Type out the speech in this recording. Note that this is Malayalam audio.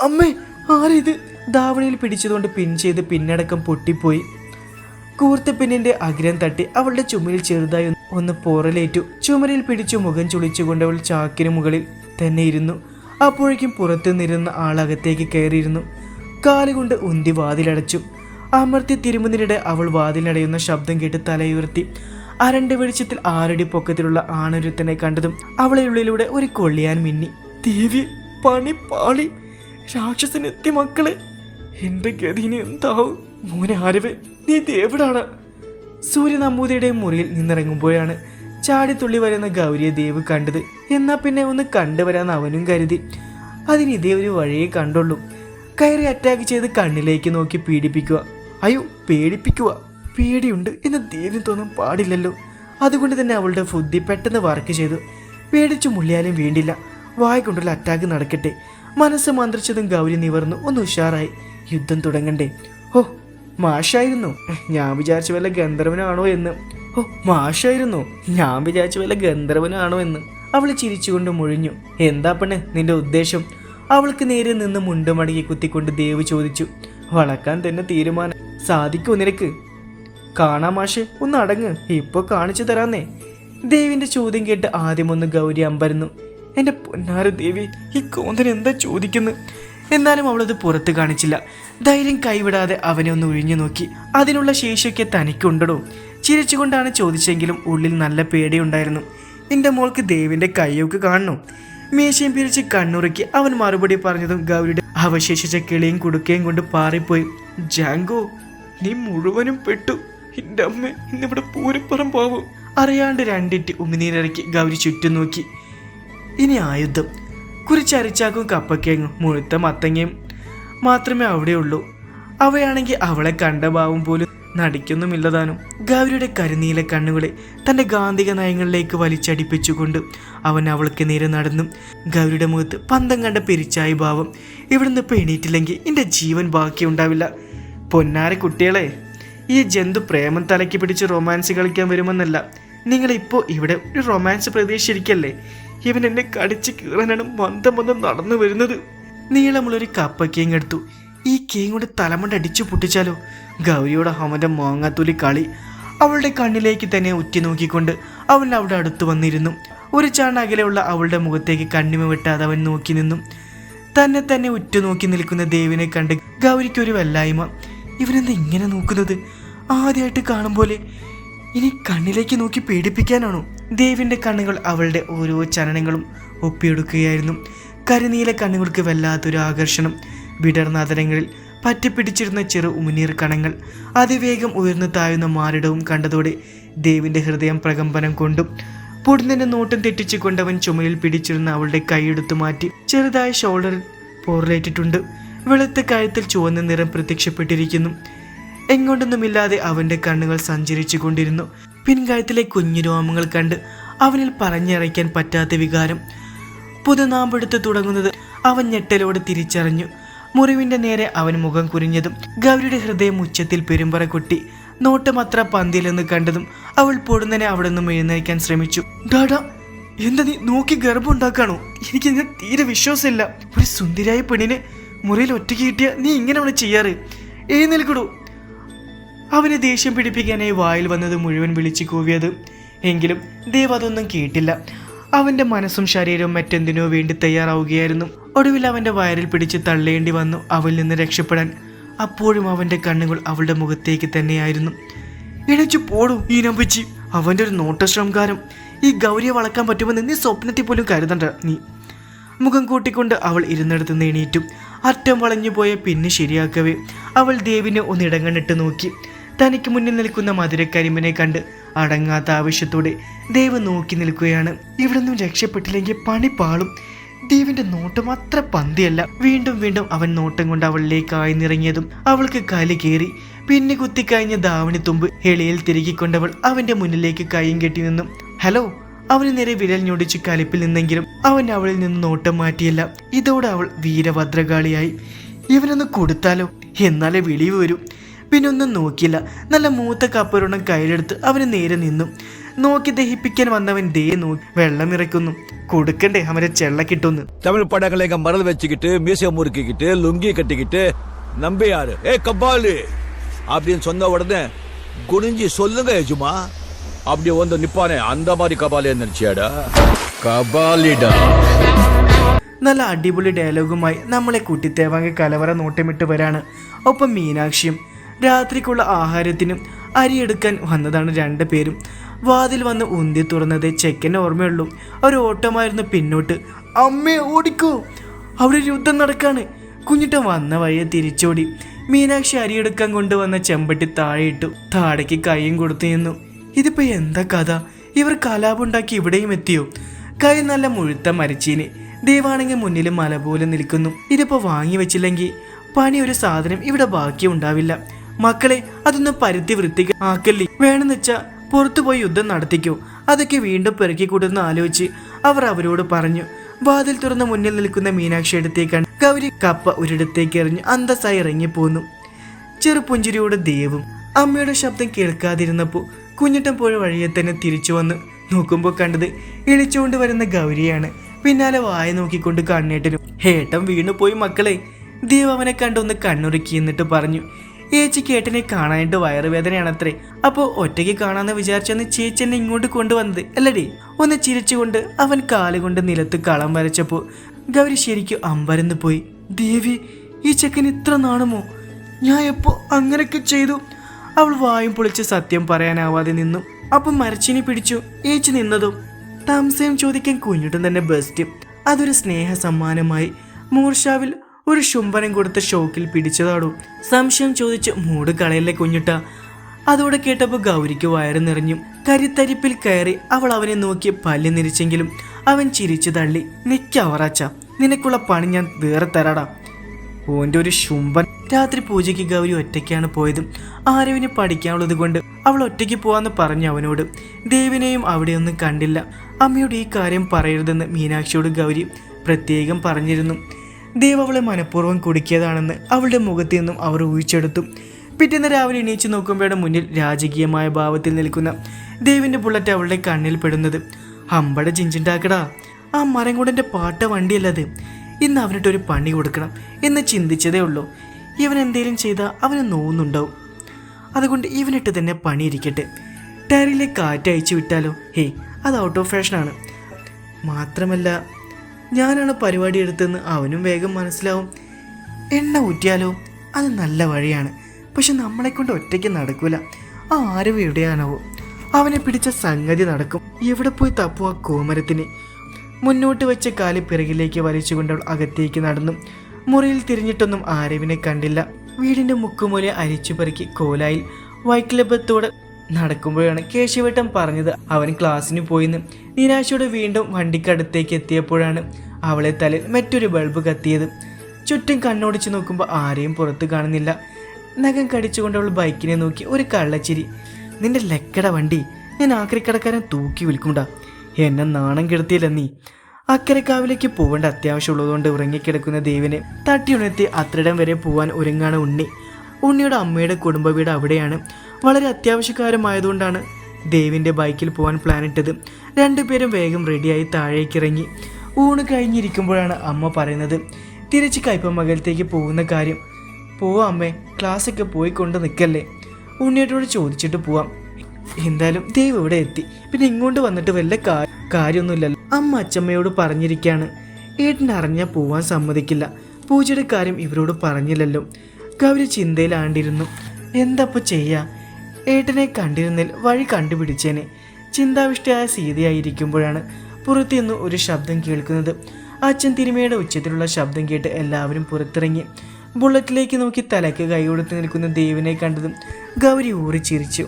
അമ്മേ ആരിത്? ധാവണിയിൽ പിടിച്ചതുകൊണ്ട് പിൻ ചെയ്ത് പിന്നടക്കം പൊട്ടിപ്പോയി. കൂർത്ത പിന്നിന്റെ അഗ്രം തട്ടി അവളുടെ ചുമലിൽ ചെറുതായി ഒന്ന് പോറലേറ്റു. ചുമലിൽ പിടിച്ചു മുഖം ചുളിച്ചുകൊണ്ട് അവൾ ചാക്കിന് മുകളിൽ തന്നെ ഇരുന്നു. അപ്പോഴേക്കും പുറത്തു നിന്നിരുന്ന ആളകത്തേക്ക് കയറിയിരുന്നു. കാലുകൊണ്ട് ഉന്തി വാതിലടച്ചു. അമർത്തി തിരുമുന്നിനിടെ അവൾ വാതിലടയുന്ന ശബ്ദം കേട്ട് തലയുയർത്തി. അരണ്ട വെളിച്ചത്തിൽ ആറടി പൊക്കത്തിലുള്ള ആണൊരുത്തനെ കണ്ടതും അവളെ ഉള്ളിലൂടെ ഒരു കൊള്ളിയാൻ മിന്നി. ദേവി പണി പാളി. രാക്ഷസനെത്തി മക്കളെ എന്റെ ഗതിന് എന്താവും? മോനെ ആരവേ നീ ദേവിടാണ് സൂര്യ നമ്പൂതിരിയുടെ മുറിയിൽ നിന്നിറങ്ങുമ്പോഴാണ് ചാടിത്തുള്ളി വരുന്ന ഗൗരിയെ ദേവ് കണ്ടത്. എന്നാ പിന്നെ ഒന്ന് കണ്ടുവരാൻ അവനും കരുതി. അതിന് ഇതേ ഒരു വഴിയെ കണ്ടുള്ളൂ. കയറി അറ്റാക്ക് ചെയ്ത് കണ്ണിലേക്ക് നോക്കി പീഡിപ്പിക്കുക. അയ്യോ പേടിപ്പിക്കുക. പേടിയുണ്ട് എന്ന് ദേവിന് തോന്നാൻ പാടില്ലല്ലോ. അതുകൊണ്ട് തന്നെ അവളുടെ ബുദ്ധി പെട്ടെന്ന് വർക്ക് ചെയ്തു. പേടിച്ചു മുള്ളിയാലും വേണ്ടില്ല. വായ കൊണ്ടുള്ള അറ്റാക്ക് നടക്കട്ടെ. മനസ്സ് മന്ത്രിച്ചതും ഗൗരി നിവർന്നു. ഒന്ന് ഉഷാറായി. യുദ്ധം തുടങ്ങണ്ടേ. ഓ മാഷായിരുന്നു. ഞാൻ വിചാരിച്ച വല്ല ഗന്ധർവനാണോ എന്ന്. ഓ മാഷായിരുന്നു. ഞാൻ വിചാരിച്ച വല്ല ഗന്ധർവനാണോ എന്ന്. അവൾ ചിരിച്ചുകൊണ്ട് മുഴിഞ്ഞു. എന്താ പെണ്ണ് നിന്റെ ഉദ്ദേശം? അവൾക്ക് നേരെ നിന്ന് മുണ്ടുമടങ്ങി കുത്തിക്കൊണ്ട് ദേവ് ചോദിച്ചു. വളക്കാൻ തന്നെ തീരുമാനം. സാധിക്കൂ നിനക്ക്? കാണാം മാഷെ ഒന്ന് അടങ്ങ്. ഇപ്പൊ കാണിച്ചു തരാന്നേ. ദേവിന്റെ ചോദ്യം കേട്ട് ആദ്യമൊന്ന് ഗൗരി അമ്പരുന്നു. എന്റെ പൊന്നാര ദേവി ഈ കോന്തൻ എന്താ ചോദിക്കുന്നു? എന്നാലും അവളത് പുറത്ത് കാണിച്ചില്ല. ധൈര്യം കൈവിടാതെ അവനെ ഒന്ന് ഒഴിഞ്ഞു നോക്കി. അതിനുള്ള ശേഷിയൊക്കെ തനിക്കുണ്ടടോ. ചിരിച്ചുകൊണ്ടാണ് ചോദിച്ചെങ്കിലും ഉള്ളിൽ നല്ല പേടിയുണ്ടായിരുന്നു. എന്റെ മോൾക്ക് ദേവിന്റെ കൈയൊക്കെ കാണണു. മീശയും പിരിച്ച് കണ്ണുറുക്കി അവൻ മറുപടി പറഞ്ഞതും ഗൗരിയുടെ അവശേഷിച്ച കിളിയും കുടുക്കയും കൊണ്ട് പാറിപ്പോയി. ജാങ്കോ നീ മുഴുവനും പെട്ടു. എന്റെ അമ്മ ഇന്നിവിടെ പൂരപ്പുറം പോവും. അറിയാണ്ട് രണ്ടിറ്റ് ഉമിനീരിറക്കി ഗൗരി ചുറ്റും നോക്കി. ഇനി ആയുധം കുരിച്ചരിച്ചാക്കും കപ്പക്കേങ്ങും മുഴുത്ത മത്തങ്ങയും മാത്രമേ അവിടെയുള്ളൂ. അവയാണെങ്കിൽ അവളെ കണ്ട ഭാവം പോലും നടിക്കൊന്നുമില്ലതാനും. ഗൗരിയുടെ കരുനീല കണ്ണുകളെ തന്റെ ഗാന്ധിക നയങ്ങളിലേക്ക് വലിച്ചടിപ്പിച്ചുകൊണ്ട് അവൻ അവൾക്ക് നേരെ നടന്നു ഗൗരിയുടെ മുഖത്ത് പന്തം കണ്ട പിരിച്ചായ ഭാവം ഇവിടുന്ന് പെണീറ്റില്ലെങ്കിൽ എന്റെ ജീവൻ ബാക്കിയുണ്ടാവില്ല പൊന്നാര കുട്ടികളെ ഈ ജന്തു പ്രേമം തലയ്ക്ക് പിടിച്ച് റൊമാൻസ് കളിക്കാൻ വരുമെന്നല്ല. നിങ്ങളിപ്പോൾ ഇവിടെ ഒരു റൊമാൻസ് പ്രതീക്ഷിച്ചിരിക്കല്ലേ? ഇവൻ എന്നെ കടിച്ച് കീറാനാണ് മന്ദം മന്ദം നടന്നു വരുന്നത്. നീളമുള്ളൊരു കപ്പ കേങ് എടുത്തു. ഈ കേങ് കൊണ്ട് തലമണ്ട അടിച്ചു പൊട്ടിച്ചാലോ? ഗൗരിയോട് അവന്റെ മാങ്ങാത്തൂലി കളി അവളുടെ കണ്ണിലേക്ക് തന്നെ ഉറ്റി നോക്കിക്കൊണ്ട് അവൻ അവിടെ അടുത്തു വന്നിരുന്നു. ഒരു ചാണകലെയുള്ള അവളുടെ മുഖത്തേക്ക് കണ്ണിമ വിട്ടാതെ അവൻ നോക്കി നിന്നു. തന്നെ തന്നെ ഉറ്റുനോക്കി നിൽക്കുന്ന ദേവിനെ കണ്ട് ഗൗരിക്കൊരു വല്ലായ്മ. ഇവനെന്താ ഇങ്ങനെ നോക്കുന്നത്? ആദ്യമായിട്ട് കാണും പോലെ ഇനി കണ്ണിലേക്ക് നോക്കി പേടിപ്പിക്കാനാണോ? ദേവിന്റെ കണ്ണുകൾ അവളുടെ ഓരോ ചലനങ്ങളും ഒപ്പിയെടുക്കുകയായിരുന്നു. കരിനീല കണ്ണുകൾക്ക് വല്ലാത്തൊരു ആകർഷണം. വിടർന്ന അതരങ്ങളിൽ പറ്റിപ്പിടിച്ചിരുന്ന ചെറു ഉമിനീർ കണങ്ങൾ അതിവേഗം ഉയർന്നു താഴുന്ന മാറിടവും കണ്ടതോടെ ദേവിന്റെ ഹൃദയം പ്രകമ്പനം കൊണ്ടും പൊടുന്നതിന്റെ നോട്ടം തെറ്റിച്ചുകൊണ്ട് അവൻ ചുമലിൽ പിടിച്ചിരുന്ന അവളുടെ കൈയെടുത്തു മാറ്റി ചെറുതായ ഷോൾഡറിൽ പോറലേറ്റിട്ടുണ്ട്. വെളുത്ത കഴുത്തിൽ ചുവന്ന നിറം പ്രത്യക്ഷപ്പെട്ടിരിക്കുന്നു. എങ്ങോട്ടൊന്നുമില്ലാതെ അവന്റെ കണ്ണുകൾ സഞ്ചരിച്ചു കൊണ്ടിരുന്നു. പിൻകഴുത്തിലെ കുഞ്ഞു രോമങ്ങൾ കണ്ട് അവനിൽ പറഞ്ഞറിയിക്കാൻ പറ്റാത്ത വികാരം. പുതുനാമ്പെടുത്ത് തുടങ്ങുന്നത് അവൻ ഞെട്ടലോടെ തിരിച്ചറിഞ്ഞു. മുറിവിന്റെ നേരെ അവൻ മുഖം കുരിഞ്ഞതും ഗൗരിയുടെ ഹൃദയം ഉച്ചത്തിൽ പെരുമ്പറ കൊട്ടി. നോട്ടം അത്ര പന്തിയിലെന്ന് കണ്ടതും അവൾ പൊടുന്നനെ അവിടെ നിന്നും എഴുന്നേൽക്കാൻ ശ്രമിച്ചു. ഡാഡാ എന്താ നീ നോക്കി ഗർഭമുണ്ടാക്കാണോ? എനിക്ക് ഇതിന് തീരെ വിശ്വാസമില്ല. ഒരു സുന്ദരിയായ പെണ്ണിനെ മുറിയിൽ ഒറ്റ കിട്ടിയ നീ ഇങ്ങനെ അവളെ ചെയ്യാറ് എഴുന്നേൽക്കടൂ അവനെ ദേഷ്യം പിടിപ്പിക്കാനായി വായിൽ വന്നത് മുഴുവൻ വിളിച്ചു കൂവിയത്. എങ്കിലും ദേവ് അതൊന്നും കേട്ടില്ല. അവന്റെ മനസ്സും ശരീരവും മറ്റെന്തിനോ വേണ്ടി തയ്യാറാവുകയായിരുന്നു. ഒടുവിൽ അവന്റെ വയറിൽ പിടിച്ച് തള്ളേണ്ടി വന്നു അവളിൽ നിന്ന് രക്ഷപ്പെടാൻ. അപ്പോഴും അവന്റെ കണ്ണുകൾ അവളുടെ മുഖത്തേക്ക് തന്നെയായിരുന്നു. ഇണച്ചു പോടും ഈ നമ്പിച്ചി അവന്റെ ഒരു നോട്ടശ്രംകാരം ഈ ഗൗരിയെ വളക്കാൻ പറ്റുമെന്ന് നീ സ്വപ്നത്തിൽ പോലും കരുതണ്ട നീ. മുഖം കൂട്ടിക്കൊണ്ട് അവൾ ഇരുന്നിടത്ത് എണീറ്റു. അറ്റം വളഞ്ഞു പോയ പിന്നെ ശരിയാക്കവേ. അവൾ ദേവിനെ ഒന്നിടങ്ങണിട്ട് നോക്കി. തനിക്ക് മുന്നിൽ നിൽക്കുന്ന മധുരക്കരിമ്പിനെ കണ്ട് അടങ്ങാത്ത ആവശ്യത്തോടെ ദേവ് നോക്കി നിൽക്കുകയാണ്. ഇവിടെ നിന്നും രക്ഷപ്പെട്ടില്ലെങ്കിൽ പണി പാളും. ദേവിന്റെ നോട്ടം അത്ര പന്തിയല്ല. വീണ്ടും വീണ്ടും അവൻ നോട്ടം കൊണ്ട് അവളിലേക്ക് ആയിന്നിറങ്ങിയതും അവൾക്ക് കലി കയറി പിന്നെ കുത്തിക്കഴിഞ്ഞ ദാവണി തുമ്പ് എളിയിൽ തിരുകിക്കൊണ്ടവൾ അവന്റെ മുന്നിലേക്ക് കൈയും കെട്ടി നിന്നു. ഹലോ അവന് നേരെ വിരൽ ഞൊടിച്ച് കലിപ്പിൽ നിന്നെങ്കിലും അവൻ അവളിൽ നിന്ന് നോട്ടം മാറ്റിയില്ല. ഇതോടെ അവൾ വീരഭദ്രകാളിയായി. ഇവനൊന്ന് കൊടുത്താലോ? എന്നാലേ വെളിവ് വരൂ. പിന്നെ ഒന്നും നോക്കിയില്ല നല്ല മൂത്ത കപ്പരൊണ്ണം കയ്യിലെടുത്ത് അവന് നേരെ നിന്നു നോക്കി ദഹിപ്പിക്കാൻ വന്നവൻ ദേ നോക്കി വെള്ളം ഇറക്കുന്നു കൊടുക്കണ്ടേ അവരെ ചെള്ള കിട്ടുന്നു தமிழ் படங்களை எங்க மறந்து வச்சுக்கிட்டு மீசை முறுக்கிக்கிட்டு லுங்கி கட்டிக்கிட்டு நம்பியாரு ஏ கபாலி அப்படின்னு சொன்ன உடனே குனிஞ்சி சொல்லுங்க எஜுமா அப்படி வந்து நிப்பானே அந்த மாதிரி கபாலி நினைச்சியாடா கபாலிடா നല്ല അടിപൊളി ഡയലോഗുമായി നമ്മളെ കുട്ടിത്തേവാങ്ക കലവറ നോട്ടമിട്ട് വരാണ് ഒപ്പം മീനാക്ഷിയും രാത്രിക്കുള്ള ആഹാരത്തിനും അരിയെടുക്കാൻ വന്നതാണ് രണ്ട് പേരും. വാതിൽ വന്ന് ഉന്തി തുറന്നത് ചെക്കൻ ഓർമ്മയുള്ളൂ. ഒരു ഓട്ടമായിരുന്നു പിന്നോട്ട്. അമ്മേ ഓടിക്കൂ. അവിടെ യുദ്ധം നടക്കാണ്. കുഞ്ഞിട്ട വന്ന വഴിയെ തിരിച്ചോടി. മീനാക്ഷി അരിയെടുക്കാൻ കൊണ്ടുവന്ന ചെമ്പട്ടി താഴെയിട്ടു താടയ്ക്ക് കൈയും കൊടുത്തു നിന്നു. ഇതിപ്പോ എന്താ കഥ? ഇവർ കലാപുണ്ടാക്കി ഇവിടെയും എത്തിയോ? കൈ നല്ല മുഴുത്ത മരച്ചീന്. ദൈവാണെങ്കിൽ മുന്നിൽ മല പോലെ നിൽക്കുന്നു. ഇതിപ്പോ വാങ്ങി വെച്ചില്ലെങ്കിൽ പണി ഒരു സാധനം ഇവിടെ ബാക്കി ഉണ്ടാവില്ല. മക്കളെ അതൊന്നും പരുത്തി വൃത്തി ആക്കല്ലേ വേണമെന്ന് വെച്ചാ പുറത്തു പോയി യുദ്ധം നടത്തിക്കൂ. അതൊക്കെ വീണ്ടും പെറുക്കി കൂട്ടുന്ന ആലോചിച്ച് അവർ അവരോട് പറഞ്ഞു. വാതിൽ തുറന്ന് മുന്നിൽ നിൽക്കുന്ന മീനാക്ഷി അടുത്തേക്കാണ്. ഗൗരി കപ്പ ഒരിടത്തേക്ക് എറിഞ്ഞ് അന്തസ്സായി ഇറങ്ങിപ്പോന്നു. ചെറുപുഞ്ചിരിയുടെ ദേവും. അമ്മയുടെ ശബ്ദം കേൾക്കാതിരുന്നപ്പോൾ കുഞ്ഞിട്ടം പുഴ വഴിയെ തന്നെ തിരിച്ചു വന്ന് നോക്കുമ്പോൾ കണ്ടത് ഇളിച്ചുകൊണ്ട് വരുന്ന ഗൗരിയാണ്. പിന്നാലെ വായ നോക്കിക്കൊണ്ട് കണ്ണേട്ടനും ഹേട്ടം വീണു പോയി മക്കളെ. ദേവ് അവനെ കണ്ടൊന്ന് കണ്ണുറുക്കി എന്നിട്ട് പറഞ്ഞു ഏച്ചി കേട്ടനെ കാണാനായിട്ട് വയറുവേദനയാണത്രേ. അപ്പോൾ ഒറ്റയ്ക്ക് കാണാന്ന് വിചാരിച്ചെന്ന് ചേച്ചി എന്നെ ഇങ്ങോട്ട് കൊണ്ടുവന്നത് അല്ലടി? ഒന്ന് ചിരിച്ചുകൊണ്ട് അവൻ കാലുകൊണ്ട് നിലത്ത് കളം വരച്ചപ്പോൾ ഗൗരി ശരിക്കും അമ്പരന്ന് പോയി. ദേവി ഈ ചെക്കൻ ഇത്ര നാണുമോ ഞാൻ എപ്പോ അങ്ങനെയൊക്കെ ചെയ്തു? അവൾ വായും പൊളിച്ച് സത്യം പറയാനാവാതെ നിന്നു. അപ്പം മരച്ചിനി പിടിച്ചു. ഏച്ചു നിന്നതും സംശയം ചോദിക്കാൻ കുഞ്ഞിട്ടും തന്നെ ബെസ്റ്റ്. അതൊരു സ്നേഹ സമ്മാനമായി മൂർഷാവിൽ ഒരു ശുംഭനം കൊടുത്ത ഷോക്കിൽ പിടിച്ചതാടും? സംശയം ചോദിച്ച് മൂട് കളയല്ലേ കുഞ്ഞിട്ട. അതോടെ കേട്ടപ്പോൾ ഗൗരിക്ക് വയറ് നിറഞ്ഞു. കരിത്തരിപ്പിൽ കയറി അവൾ അവനെ നോക്കി പല്ല് നിരിച്ചെങ്കിലും അവൻ ചിരിച്ചു തള്ളി നിക്കവറാച്ച നിനക്കുള്ള പണി ഞാൻ വേറെ തരാടാ. ഓന്റെ ഒരു ശുംഭൻ. രാത്രി പൂജയ്ക്ക് ഗൗരി ഒറ്റയ്ക്കാണ് പോയത്. ആരവിന് പഠിക്കാനുള്ളത് കൊണ്ട് അവൾ ഒറ്റയ്ക്ക് പോവാന്ന് പറഞ്ഞു അവനോട്. ദേവിനെയും അവിടെയൊന്നും കണ്ടില്ല. അമ്മയോട് ഈ കാര്യം പറയരുതെന്ന് മീനാക്ഷിയോട് ഗൗരി പ്രത്യേകം പറഞ്ഞിരുന്നു. ദേവ് അവളെ മനഃപൂർവം കുടുക്കിയതാണെന്ന് അവളുടെ മുഖത്തു നിന്നും അവർ ഊഹിച്ചെടുത്തു. പിറ്റേന്ന് രാവിലെ എണീച്ചു നോക്കുമ്പോഴാണ് മുന്നിൽ രാജകീയമായ ഭാവത്തിൽ നിൽക്കുന്ന ദേവിന്റെ ബുള്ളറ്റ് അവളുടെ കണ്ണിൽ പെടുന്നത്. അമ്പട ചിഞ്ചിണ്ടാക്കടാ ആ മരം കൊണ്ടെന്റെ പാട്ട വണ്ടിയല്ലത്. ഇന്ന് അവനിട്ടൊരു പണി കൊടുക്കണം എന്ന് ചിന്തിച്ചതേ ഉള്ളൂ. ഇവൻ എന്തേലും ചെയ്താൽ അവന് നോവുന്നുണ്ടാവും. അതുകൊണ്ട് ഇവനിട്ട് തന്നെ പണിയിരിക്കട്ടെ. ടയറിലെ കാറ്റ് അയച്ചു വിട്ടാലോ? ഹേയ് അത് ഔട്ട് ഓഫ് ഫാഷനാണ് മാത്രമല്ല ഞാനാണ് പരിപാടി എടുത്തതെന്ന് അവനും വേഗം മനസ്സിലാവും. എണ്ണ ഊറ്റിയാലോ? അത് നല്ല വഴിയാണ്. പക്ഷെ നമ്മളെ കൊണ്ട് ഒറ്റയ്ക്ക് നടക്കൂല. ആ ആരും എവിടെയാണാവോ? അവനെ പിടിച്ച സംഗതി നടക്കും. എവിടെ പോയി തപ്പു ആ കോമരത്തിന്? മുന്നോട്ട് വെച്ച് കാൽ പിറകിലേക്ക് വലിച്ചുകൊണ്ട് അവൾ അകത്തേക്ക് നടന്നു. മുറിയിൽ തിരിഞ്ഞിട്ടൊന്നും ആരവിനെ കണ്ടില്ല. വീടിന്റെ മുക്കുമൂല അരിച്ചു പെറുക്കി കോലായിൽ വൈക്ലബത്തോടെ നടക്കുമ്പോഴാണ് കേശവട്ടം പറഞ്ഞത് അവൻ ക്ലാസ്സിന് പോയിന്ന്. നിരാശയോടെ വീണ്ടും വണ്ടിക്കടുത്തേക്ക് എത്തിയപ്പോഴാണ് അവളെ തലയിൽ മറ്റൊരു ബൾബ് കത്തിയത്. ചുറ്റും കണ്ണോടിച്ച് നോക്കുമ്പോൾ ആരെയും പുറത്ത് കാണുന്നില്ല. നഖം കടിച്ചുകൊണ്ട് അവൾ ബൈക്കിനെ നോക്കി ഒരു കള്ളച്ചിരി. നിന്റെ ലക്കട വണ്ടി. ഞാൻ ആക്രിക്കടക്കാരൻ തൂക്കി വിൽക്കുണ്ട എന്നെ നാണം കെടുത്തിയില്ല നീ. അക്കരക്കാവിലേക്ക് പോവേണ്ട അത്യാവശ്യമുള്ളതുകൊണ്ട് ഉറങ്ങിക്കിടക്കുന്ന ദേവിനെ തട്ടി ഉണർത്തി അത്രയിടം വരെ പോവാൻ ഒരുങ്ങാണ് ഉണ്ണി. ഉണ്ണിയുടെ അമ്മയുടെ കുടുംബ വീട് അവിടെയാണ്. വളരെ അത്യാവശ്യക്കാരമായതുകൊണ്ടാണ് ദേവിന്റെ ബൈക്കിൽ പോകാൻ പ്ലാനിട്ടത് രണ്ടുപേരും വേഗം റെഡിയായി താഴേക്ക് ഇറങ്ങി ഊണ് കഴിഞ്ഞിരിക്കുമ്പോഴാണ് അമ്മ പറയുന്നത് തിരിച്ച് കയ്പമകലത്തേക്ക് പോകുന്ന കാര്യം. പോവാ അമ്മേ ക്ലാസ്സൊക്കെ പോയി കൊണ്ട് നിൽക്കല്ലേ. ഉണ്ണിയേട്ടോട് ചോദിച്ചിട്ട് പോവാം. എന്തായാലും ദൈവം ഇവിടെ എത്തി. പിന്നെ ഇങ്ങോട്ട് വന്നിട്ട് വല്ല കാര്യമൊന്നുമില്ലല്ലോ. അമ്മ അച്ചമ്മയോട് പറഞ്ഞിരിക്കുകയാണ് ഏട്ടൻ അറിഞ്ഞാൽ പോവാൻ സമ്മതിക്കില്ല. പൂജയുടെ കാര്യം ഇവരോട് പറഞ്ഞില്ലല്ലോ. ഗൗരി ചിന്തയിലാണ്ടിരുന്നു. എന്തപ്പോൾ ചെയ്യാ? ഏട്ടനെ കണ്ടിരുന്നിൽ വഴി കണ്ടുപിടിച്ചേനെ. ചിന്താവിഷ്ടയായ സീതയായിരിക്കുമ്പോഴാണ് പുറത്തു നിന്ന് ഒരു ശബ്ദം കേൾക്കുന്നത്. അച്ഛൻ തിരുമയുടെ ഉച്ചത്തിലുള്ള ശബ്ദം കേട്ട് എല്ലാവരും പുറത്തിറങ്ങി. ബുള്ളറ്റിലേക്ക് നോക്കി തലയ്ക്ക് കൈ കൊടുത്ത് നിൽക്കുന്ന ദേവിനെ കണ്ടതും ഗൗരി ഊറി ചിരിച്ചു